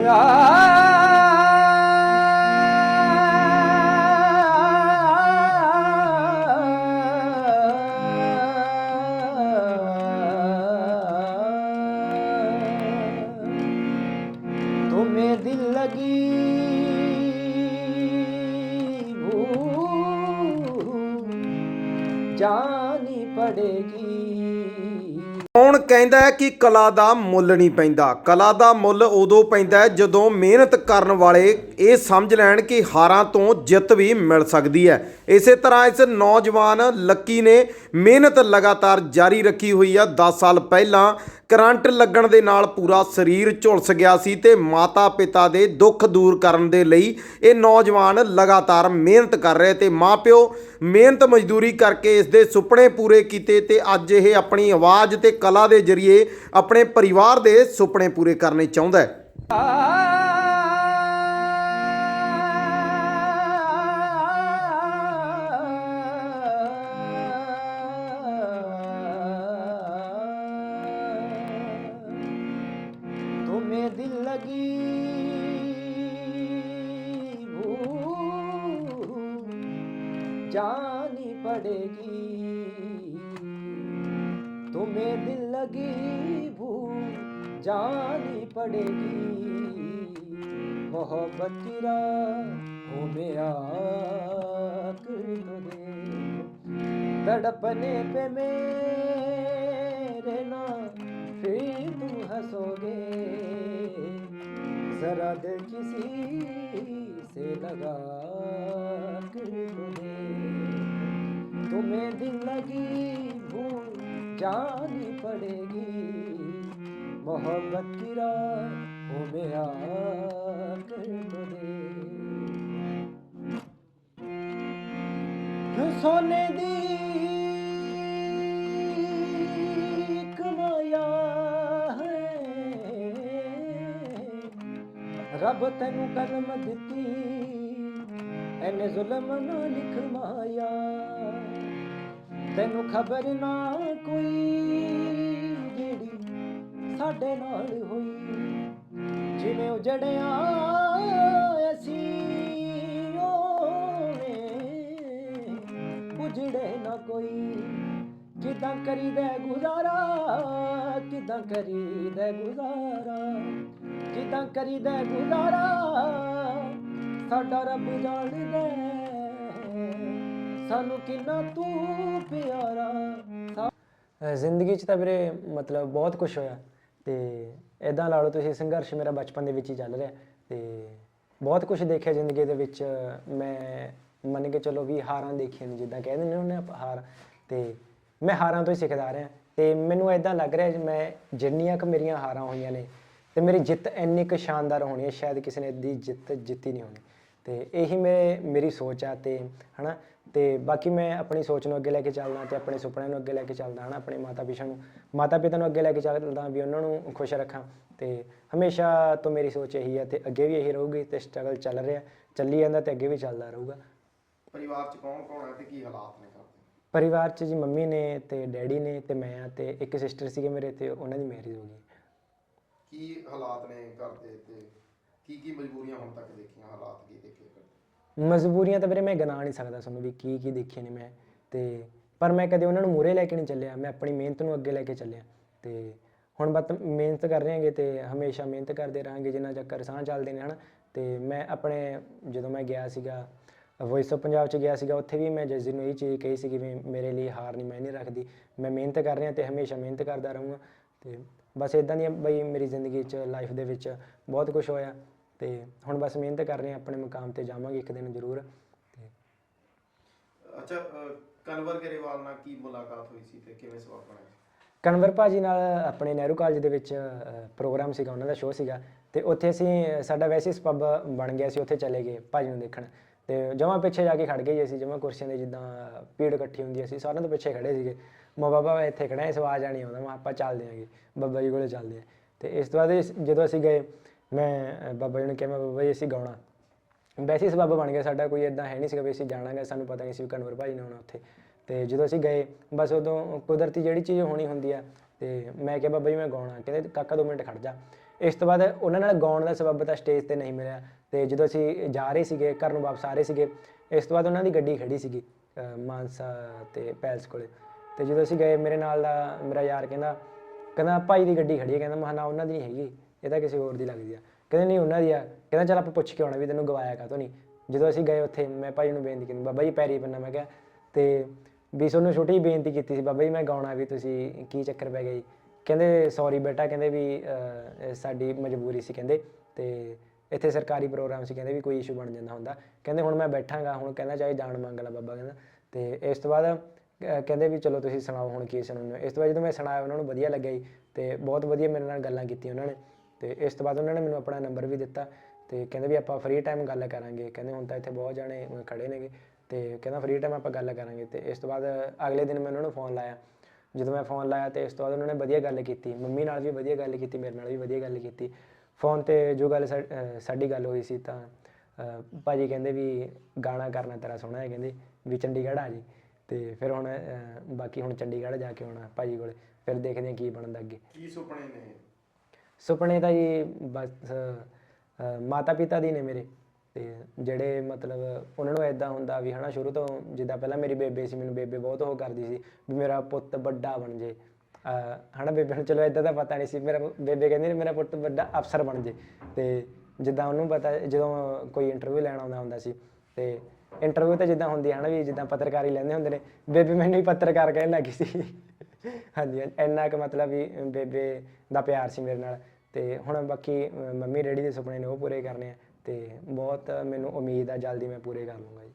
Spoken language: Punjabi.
तुम्हें दिल लगी भूल जानी पड़ेगी ਕੌਣ ਕਹਿੰਦਾ ਹੈ ਕਿ ਕਲਾ ਦਾ ਮੁੱਲ ਨਹੀਂ ਪੈਂਦਾ। ਕਲਾ ਦਾ ਮੁੱਲ ਉਦੋਂ ਪੈਂਦਾ ਜਦੋਂ ਮਿਹਨਤ ਕਰਨ ਵਾਲੇ ਇਹ ਸਮਝ ਲੈਣ ਕਿ ਹਾਰਾਂ ਤੋਂ ਜਿੱਤ ਵੀ ਮਿਲ ਸਕਦੀ ਹੈ। ਇਸੇ ਤਰ੍ਹਾਂ ਇਸ ਨੌਜਵਾਨ ਲੱਕੀ ਨੇ ਮਿਹਨਤ ਲਗਾਤਾਰ ਜਾਰੀ ਰੱਖੀ ਹੋਈ ਆ। 10 ਸਾਲ ਪਹਿਲਾਂ ਕਰੰਟ ਲੱਗਣ ਦੇ ਨਾਲ ਪੂਰਾ ਸਰੀਰ ਝੁਲਸ ਗਿਆ ਸੀ ਤੇ ਮਾਤਾ ਪਿਤਾ ਦੇ ਦੁੱਖ ਦੂਰ ਕਰਨ ਦੇ ਲਈ ਇਹ ਨੌਜਵਾਨ ਲਗਾਤਾਰ ਮਿਹਨਤ ਕਰ ਰਹੇ ਤੇ ਮਾਪਿਓ ਮਿਹਨਤ ਮਜ਼ਦੂਰੀ ਕਰਕੇ ਇਸ ਦੇ ਸੁਪਨੇ ਪੂਰੇ ਕੀਤੇ ਤੇ ਅੱਜ ਇਹ ਆਪਣੀ ਆਵਾਜ਼ ਤੇ ਕਲਾ ਦੇ ਜ਼ਰੀਏ ਆਪਣੇ ਪਰਿਵਾਰ ਦੇ ਸੁਪਨੇ ਪੂਰੇ ਕਰਨੇ ਚਾਹੁੰਦਾ ਹੈ तुम्हें दिल लगी भूल जानी पड़ेगी तुम्हें दिल लगी भूल जानी पड़ेगी मोहब्बत की राहों में आकर तुझे तड़पने पे मेरे ना फिर तुम हंसोगे जरा दिल किसी से लगा जानी पड़ेगी मोहब्बत की राहों में आकर तुझे सोने दी ਕਮਾਇਆ ਹੈ ਰੱਬ ਤੈਨੂੰ ਕਲਮ ਦਿੱਤੀ ਐਨੇ ਜ਼ੁਲਮ ਨਾ ਲਿਖ ਮਾਇਆ ਤੈਨੂੰ ਖਬਰ ਨਾ ਕੋਈ ਜਿਹੜੀ ਸਾਡੇ ਨਾਲ ਹੋਈ। ਜਿਵੇਂ ਉਜੜਿਆ ਅਸੀਂ ਓਵੇਂ ਉਜੜੇ ਨਾ ਕੋਈ। ਕਿਦਾਂ ਕਰੀਦਾ ਗੁਜ਼ਾਰਾ, ਕਿਦਾਂ ਕਰੀਦਾ ਗੁਜ਼ਾਰਾ। ਕਿਦਾਂ ਕਰੀਦਾ ਗੁਜ਼ਾਰਾ, ਸਾਡਾ ਰੱਬ ਜਾਣਦਾ ਸਾਨੂੰ ਕਿੰਨਾ ਤੂੰ ਪਿਆਰਾ ਜ਼ਿੰਦਗੀ 'ਚ ਤਾਂ ਵੀਰੇ ਮਤਲਬ ਬਹੁਤ ਕੁਝ ਹੋਇਆ ਤੇ ਇਦਾਂ ਲਾ ਲਓ ਤੁਸੀਂ ਸੰਘਰਸ਼ ਮੇਰਾ ਬਚਪਨ ਦੇ ਵਿੱਚ ਹੀ ਚੱਲ ਰਿਹਾ ਤੇ ਬਹੁਤ ਕੁਝ ਦੇਖਿਆ ਜ਼ਿੰਦਗੀ ਦੇ ਵਿੱਚ, ਮੈਂ ਮੰਨ ਕੇ ਚਲੋ ਵੀ ਹਾਰਾਂ ਦੇਖੀਆਂ ਨੇ, ਜਿੱਦਾਂ ਕਹਿੰਦੇ ਨੇ ਉਹਨੇ ਹਾਰ, ਤੇ ਮੈਂ ਹਾਰਾਂ ਤੋਂ ਹੀ ਸਿੱਖਦਾ ਆ ਰਿਹਾ ਤੇ ਮੈਨੂੰ ਇਦਾਂ ਲੱਗ ਰਿਹਾ ਮੈਂ ਜਿੰਨੀਆਂ ਕੁ ਮੇਰੀਆਂ ਹਾਰਾਂ ਹੋਈਆਂ ਨੇ ਤੇ ਮੇਰੀ ਜਿੱਤ ਇੰਨੀ ਕੁ ਸ਼ਾਨਦਾਰ ਹੋਣੀ ਹੈ ਸ਼ਾਇਦ ਕਿਸੇ ਨੇ ਇੱਦੀ ਜਿੱਤ ਜਿੱਤੀ ਨਹੀਂ ਹੋਣੀ ਤੇ ਇਹੀ ਮੇਰੇ ਮੇਰੀ ਸੋਚ ਆ ਤੇ ਹਨਾ ਤੇ ਬਾਕੀ ਮੈਂ ਆਪਣੀ ਸੋਚ ਨੂੰ ਅੱਗੇ ਲੈ ਕੇ ਚੱਲਦਾ ਤੇ ਆਪਣੇ ਸੁਪਨਿਆਂ ਨੂੰ ਅੱਗੇ ਲੈ ਕੇ ਚੱਲਦਾ ਹਨਾ ਆਪਣੇ ਮਾਤਾ ਪਿਤਾ ਨੂੰ। ਮਾਤਾ ਪਿਤਾ ਨੂੰ ਅੱਗੇ ਲੈ ਕੇ ਚੱਲਦਾ ਵੀ ਉਹਨਾਂ ਨੂੰ ਖੁਸ਼ ਰੱਖਾਂ ਤੇ ਹਮੇਸ਼ਾ ਤੋਂ ਮੇਰੀ ਸੋਚ ਇਹੀ ਹੈ ਤੇ ਅੱਗੇ ਵੀ ਇਹੀ ਰਹੂਗੀ ਤੇ ਸਟਰਗਲ ਚੱਲ ਰਿਹਾ ਚੱਲੀ ਜਾਂਦਾ ਤੇ ਅੱਗੇ ਵੀ ਚੱਲਦਾ ਰਹੂਗਾ। ਪਰਿਵਾਰ 'ਚ ਕੌਣ ਕੌਣ ਹੈ ਤੇ ਕੀ ਹਾਲਾਤ ਨੇ ਪਰਿਵਾਰ 'ਚ ਜੀ ਮੰਮੀ ਨੇ ਤੇ ਡੈਡੀ ਨੇ ਤੇ ਮੈਂ ਆ ਤੇ ਇੱਕ ਸਿਸਟਰ ਸੀਗੇ ਮੇਰੇ ਤੇ ਉਹਨਾਂ ਦੀ ਮੈਰਿਜ ਹੋ ਗਈ। ਕੀ ਹਾਲਾਤ ਨੇ ਘਰ ਦੇ ਤੇ ਕੀ ਕੀ ਮਜਬੂਰੀਆਂ ਹੁਣ ਤੱਕ ਦੇਖੀਆਂ ਹਾਲਾਤ ਕੀ ਦੇਖੇ ਮਜਬੂਰੀਆਂ ਤਾਂ ਵੀਰੇ ਮੈਂ ਗਿਣਾ ਨਹੀਂ ਸਕਦਾ ਤੁਹਾਨੂੰ ਵੀ ਕੀ ਕੀ ਦੇਖੇ ਨੇ ਮੈਂ। ਤੇ ਪਰ ਮੈਂ ਕਦੇ ਉਹਨਾਂ ਨੂੰ ਮੂਰੇ ਲੈ ਕੇ ਨਹੀਂ ਚੱਲਿਆ, ਮੈਂ ਆਪਣੀ ਮਿਹਨਤ ਨੂੰ ਅੱਗੇ ਲੈ ਕੇ ਚੱਲਿਆ। ਤੇ ਹੁਣ ਬਤ ਮਿਹਨਤ ਕਰ ਰਹੇ ਹਾਂਗੇ ਤੇ ਹਮੇਸ਼ਾ ਮਿਹਨਤ ਕਰਦੇ ਰਹਾਂਗੇ ਜਿੰਨਾ ਚੱਕਰ ਸਾਹ ਚੱਲਦੇ ਨੇ ਹਨਾ। ਤੇ ਮੈਂ ਆਪਣੇ ਜਦੋਂ ਮੈਂ ਗਿਆ ਸੀਗਾ ਵੌਇਸ ਆਫ ਪੰਜਾਬ ਚ ਗਿਆ ਸੀਗਾ, ਉੱਥੇ ਵੀ ਮੈਂ ਜੱਜੀ ਨੂੰ ਇਹ ਚੀਜ਼ ਕਹੀ ਸੀ ਕਿ ਵੀ ਮੇਰੇ ਲਈ ਹਾਰ ਨਹੀਂ, ਮੈਂ ਨਹੀਂ ਰੱਖਦੀ। ਮੈਂ ਮਿਹਨਤ ਕਰ ਰਿਹਾ ਤੇ ਹਮੇਸ਼ਾ ਮਿਹਨਤ ਕਰਦਾ ਰਹੂੰਗਾ। ਤੇ ਬਸ ਇਦਾਂ ਦੀਆਂ ਬਈ ਮੇਰੀ ਜ਼ਿੰਦਗੀ 'ਚ ਲਾਈਫ ਦੇ ਵਿੱਚ ਬਹੁਤ ਕੁਝ ਹੋਇਆ। ਤੇ ਹੁਣ ਬਸ ਮਿਹਨਤ ਕਰ ਰਹੇ ਹਾਂ ਆਪਣੇ ਮੁਕਾਮ ਤੇ ਜਾਵਾਂਗੇ ਇੱਕ ਦਿਨ ਜ਼ਰੂਰ ਤੇ ਅੱਛਾ ਅਹ, ਕਨਵਰ ਗਰੇਵਾਲ ਨਾਲ ਕੀ ਮੁਲਾਕਾਤ ਹੋਈ ਸੀ ਤੇ ਕਿਵੇਂ ਸਵਾਲ ਬਣਿਆ ਕਨਵਰ ਭਾਜੀ ਨਾਲ ਆਪਣੇ ਨਹਿਰੂ ਕਾਲਜ ਦੇ ਵਿੱਚ ਅ, ਪ੍ਰੋਗਰਾਮ ਸੀਗਾ ਉਹਨਾਂ ਦਾ ਸ਼ੋਅ ਸੀਗਾ ਤੇ ਉੱਥੇ ਅਸੀਂ ਸਾਡਾ ਵੈਸੇ ਸਪੱਬ ਬਣ ਗਿਆ ਸੀ ਉੱਥੇ ਚਲੇ ਗਏ ਭਾਜੀ ਨੂੰ ਦੇਖਣ ਤੇ ਜਮਾਂ ਪਿੱਛੇ ਜਾ ਕੇ ਖੜ ਗਏ ਜੀ ਅਸੀਂ ਜਮਾਂ ਕੁਰਸੀਆਂ ਦੇ ਜਿੱਦਾਂ ਭੀੜ ਇਕੱਠੀ ਹੁੰਦੀ ਸੀ ਸਾਰਿਆਂ ਤੋਂ ਪਿੱਛੇ ਖੜੇ ਸੀਗੇ। ਮਾ ਬਾਬਾ ਇੱਥੇ ਖੜਾ ਇਸ ਆਵਾਜ਼ ਆਣੀ ਆਉਂਦਾ ਮੈਂ ਆਪਾਂ ਚੱਲਦੇ ਆਂਗੇ ਬਾਬਾ ਜੀ ਕੋਲੇ ਚੱਲਦੇ ਆ ਤੇ ਇਸ ਤੋਂ ਬਾਅਦ ਇਸ- ਜਦੋਂ ਅਸੀਂ ਗਏ ਮੈਂ ਬਾਬਾ ਜੀ ਨੂੰ ਕਿਹਾ, ਮੈਂ ਬਾਬਾ ਜੀ, ਅਸੀਂ ਗਾਉਣਾ। ਵੈਸੇ ਹੀ ਸਬੱਬ ਬਣ ਗਿਆ ਸਾਡਾ, ਕੋਈ ਇਦਾਂ ਹੈ ਨਹੀਂ ਸੀਗਾ ਵੀ ਅਸੀਂ ਜਾਣਾ ਗਾ, ਸਾਨੂੰ ਪਤਾ ਨਹੀਂ ਸੀ ਵੀ ਕਨਵਰ ਭਾਈ ਨੇ ਆਉਣਾ ਉੱਥੇ। ਤੇ ਜਦੋਂ ਅਸੀਂ ਗਏ, ਬਸ ਉਦੋਂ ਕੁਦਰਤੀ ਜਿਹੜੀ ਚੀਜ਼ ਹੋਣੀ ਹੁੰਦੀ ਆ, ਤੇ ਮੈਂ ਕਿਹਾ, ਬਾਬਾ ਜੀ, ਮੈਂ ਗਾਉਣਾ। ਕਹਿੰਦੇ, ਕਾਕਾ, ਦੋ ਮਿੰਟ ਖੜ ਜਾ। ਇਸ ਤੋਂ ਬਾਅਦ ਉਹਨਾਂ ਨਾਲ ਗਾਉਣ ਦਾ ਸਬੱਬ ਤਾਂ ਸਟੇਜ ਤੇ ਨਹੀਂ ਮਿਲਿਆ। ਤੇ ਜਦੋਂ ਅਸੀਂ ਜਾ ਰਹੇ ਸੀਗੇ, ਘਰ ਨੂੰ ਵਾਪਸ ਆ ਰਹੇ ਸੀਗੇ, ਇਸ ਤੋਂ ਬਾਅਦ ਉਹਨਾਂ ਦੀ ਗੱਡੀ ਖੜੀ ਸੀਗੀ ਮਾਨਸਾ ਤੇ ਪੈਲਸ ਕੋਲੇ। ਤੇ ਜਦੋਂ ਅਸੀਂ ਗਏ, ਮੇਰੇ ਨਾਲ ਦਾ ਮੇਰਾ ਯਾਰ ਕਹਿੰਦਾ ਕਹਿੰਦਾ, ਭਾਈ ਦੀ ਗੱਡੀ ਖੜੀ ਹੈ। ਕਹਿੰਦਾ ਮਹਾਂ ਨਾ, ਉਹਨਾਂ ਦੀ ਨਹੀਂ ਹੈਗੀ। ਇਹ ਤਾਂ ਕਿਸੇ ਹੋਰ ਦੀ ਲੱਗਦੀ ਆ। ਕਹਿੰਦੇ ਨਹੀਂ, ਉਹਨਾਂ ਦੀ ਆ। ਕਹਿੰਦਾ ਚਲ ਆਪਾਂ ਪੁੱਛ ਕੇ ਆਉਣਾ ਵੀ ਤੈਨੂੰ ਗਵਾਇਆ ਕਾਹਤੋਂ ਨਹੀਂ। ਜਦੋਂ ਅਸੀਂ ਗਏ ਉੱਥੇ, ਮੈਂ ਭਾਈ ਨੂੰ ਬੇਨਤੀ ਕੀਤੀ, ਬਾਬਾ ਜੀ ਪੈਰੀ ਪੰਨਾ ਮੈਂ ਕਿਹਾ, ਤੇ ਵੀ ਤੁਹਾਨੂੰ ਛੋਟੀ ਜਿਹੀ ਬੇਨਤੀ ਕੀਤੀ ਸੀ, ਬਾਬਾ ਜੀ ਮੈਂ ਗਾਉਣਾ ਵੀ ਤੁਸੀਂ, ਕੀ ਚੱਕਰ ਪੈ ਗਿਆ ਜੀ? ਕਹਿੰਦੇ ਸੌਰੀ ਬੇਟਾ, ਕਹਿੰਦੇ ਵੀ ਸਾਡੀ ਮਜਬੂਰੀ ਸੀ, ਕਹਿੰਦੇ, ਤੇ ਇੱਥੇ ਸਰਕਾਰੀ ਪ੍ਰੋਗਰਾਮ ਸੀ, ਕਹਿੰਦੇ ਵੀ ਕੋਈ ਇਸ਼ੂ ਬਣ ਜਾਂਦਾ ਹੁੰਦਾ। ਕਹਿੰਦੇ ਹੁਣ ਮੈਂ ਬੈਠਾਂਗਾ, ਹੁਣ ਕਹਿੰਦਾ ਚਾਹੇ ਜਾਣ ਮੰਗ ਲਾ ਬਾਬਾ, ਕਹਿੰਦਾ। ਤੇ ਇਸ ਤੋਂ ਬਾਅਦ ਕਹਿੰਦੇ ਵੀ ਚਲੋ ਤੁਸੀਂ ਸੁਣਾਓ ਹੁਣ ਕੀ ਸੁਣਾਉਣਾ ਇਸ ਤੋਂ ਬਾਅਦ ਜਦੋਂ ਮੈਂ ਸੁਣਾਇਆ, ਉਹਨਾਂ ਨੂੰ ਵਧੀਆ ਲੱਗਿਆ ਜੀ, ਤੇ ਬਹੁਤ ਵਧੀਆ ਮੇਰੇ ਨਾਲ ਗੱਲਾਂ ਕੀਤੀਆਂ ਉਹਨਾਂ ਨੇ। ਤੇ ਇਸ ਤੋਂ ਬਾਅਦ ਉਹਨਾਂ ਨੇ ਮੈਨੂੰ ਆਪਣਾ ਨੰਬਰ ਵੀ ਦਿੱਤਾ ਤੇ ਕਹਿੰਦੇ ਵੀ ਆਪਾਂ ਫ੍ਰੀ ਟਾਈਮ ਗੱਲ ਕਰਾਂਗੇ। ਕਹਿੰਦੇ ਹੁਣ ਤਾਂ ਇੱਥੇ ਬਹੁਤ ਜਾਣੇ ਖੜੇ ਨੇਗੇ ਤੇ ਕਹਿੰਦਾ ਫ੍ਰੀ ਟਾਈਮ ਆਪਾਂ ਗੱਲ ਕਰਾਂਗੇ ਤੇ ਇਸ ਤੋਂ ਬਾਅਦ ਅਗਲੇ ਦਿਨ ਮੈਂ ਉਹਨਾਂ ਨੂੰ ਫੋਨ ਲਾਇਆ। ਜਦੋਂ ਮੈਂ ਫੋਨ ਲਾਇਆ ਤੇ ਇਸ ਤੋਂ ਬਾਅਦ ਉਹਨਾਂ ਨੇ ਵਧੀਆ ਗੱਲ ਕੀਤੀ। ਮੰਮੀ ਨਾਲ ਵੀ ਵਧੀਆ ਗੱਲ ਕੀਤੀ, ਮੇਰੇ ਨਾਲ ਵੀ ਵਧੀਆ ਗੱਲ ਕੀਤੀ। ਫੋਨ ਤੇ ਜੋ ਗੱਲ ਸਾ- ਸਾਡੀ ਗੱਲ ਹੋਈ ਸੀ ਤਾਂ, ਅਹ ਭਾਜੀ ਕਹਿੰਦੇ ਵੀ ਗਾਣਾ ਕਰਨਾ ਤੇਰਾ ਸੋਹਣਾ ਹੈ ਕਹਿੰਦੇ ਵੀ ਚੰਡੀਗੜ੍ਹ ਆ ਜੀ। ਤੇ ਫਿਰ ਹੁਣ ਬਾਕੀ ਹੁਣ ਚੰਡੀਗੜ੍ਹ ਜਾ ਕੇ ਆਉਣਾ ਭਾਜੀ ਕੋਲੇ। ਫਿਰ ਦੇਖਦੇ ਹਾਂ ਕੀ ਬਣਦਾ ਅੱਗੇ। ਕੀ ਸੁਪਨੇ ਨੇ ਸੁਪਨੇ ਤਾਂ ਜੀ ਬਸ ਮਾਤਾ ਪਿਤਾ ਦੀ ਨੇ ਮੇਰੇ। ਤੇ ਜਿਹੜੇ ਮਤਲਬ ਉਹਨਾਂ ਨੂੰ ਐਦਾਂ ਹੁੰਦਾ ਵੀ ਹਨਾ, ਸ਼ੁਰੂ ਤੋਂ ਜਿੱਦਾਂ ਪਹਿਲਾਂ ਮੇਰੀ ਬੇਬੇ ਸੀ, ਮੈਨੂੰ ਬੇਬੇ ਬਹੁਤ ਉਹ ਕਰਦੀ ਸੀ ਵੀ ਮੇਰਾ ਪੁੱਤ ਵੱਡਾ ਬਣ ਜੇ। ਅਹ, ਹਨਾ ਬੇਬੇ ਨੂੰ, ਚਲੋ ਐਦਾਂ ਦਾ ਪਤਾ ਨਹੀਂ ਸੀ, ਮੇਰਾ ਬੇਬੇ ਕਹਿੰਦੀ ਨੇ ਮੇਰਾ ਪੁੱਤ ਵੱਡਾ ਅਫਸਰ ਬਣ ਜੇ। ਤੇ ਜਿੱਦਾਂ ਉਹਨੂੰ ਪਤਾ, ਜਦੋਂ ਕੋਈ ਇੰਟਰਵਿਊ ਲੈਣ ਆਉਂਦਾ ਹੁੰਦਾ ਸੀ, ਤੇ ਇੰਟਰਵਿਊ ਤਾਂ ਜਿੱਦਾਂ ਹੁੰਦੀ ਹੈ ਨਾ ਵੀ ਜਿੱਦਾਂ ਪੱਤਰਕਾਰੀ ਲੈਂਦੇ ਹੁੰਦੇ ਨੇ। ਬੇਬੇ ਮੈਨੂੰ ਹੀ ਪੱਤਰਕਾਰ ਕਹਿਣ ਲੱਗੀ ਸੀ। ਹਾਂਜੀ ਇੰਨਾ ਕੁ ਮਤਲਬ ਵੀ ਬੇਬੇ ਦਾ ਪਿਆਰ ਸੀ ਮੇਰੇ ਨਾਲ। ਤੇ ਹੁਣ ਬਾਕੀ ਮੰਮੀ ਡੈਡੀ ਦੇ ਸੁਪਨੇ ਨੇ ਉਹ ਪੂਰੇ ਕਰਨੇ ਆ। ਤੇ ਬਹੁਤ ਮੈਨੂੰ ਉਮੀਦ ਆ, ਜਲਦੀ ਮੈਂ ਪੂਰੇ ਕਰ ਲੂੰਗਾ ਜੀ।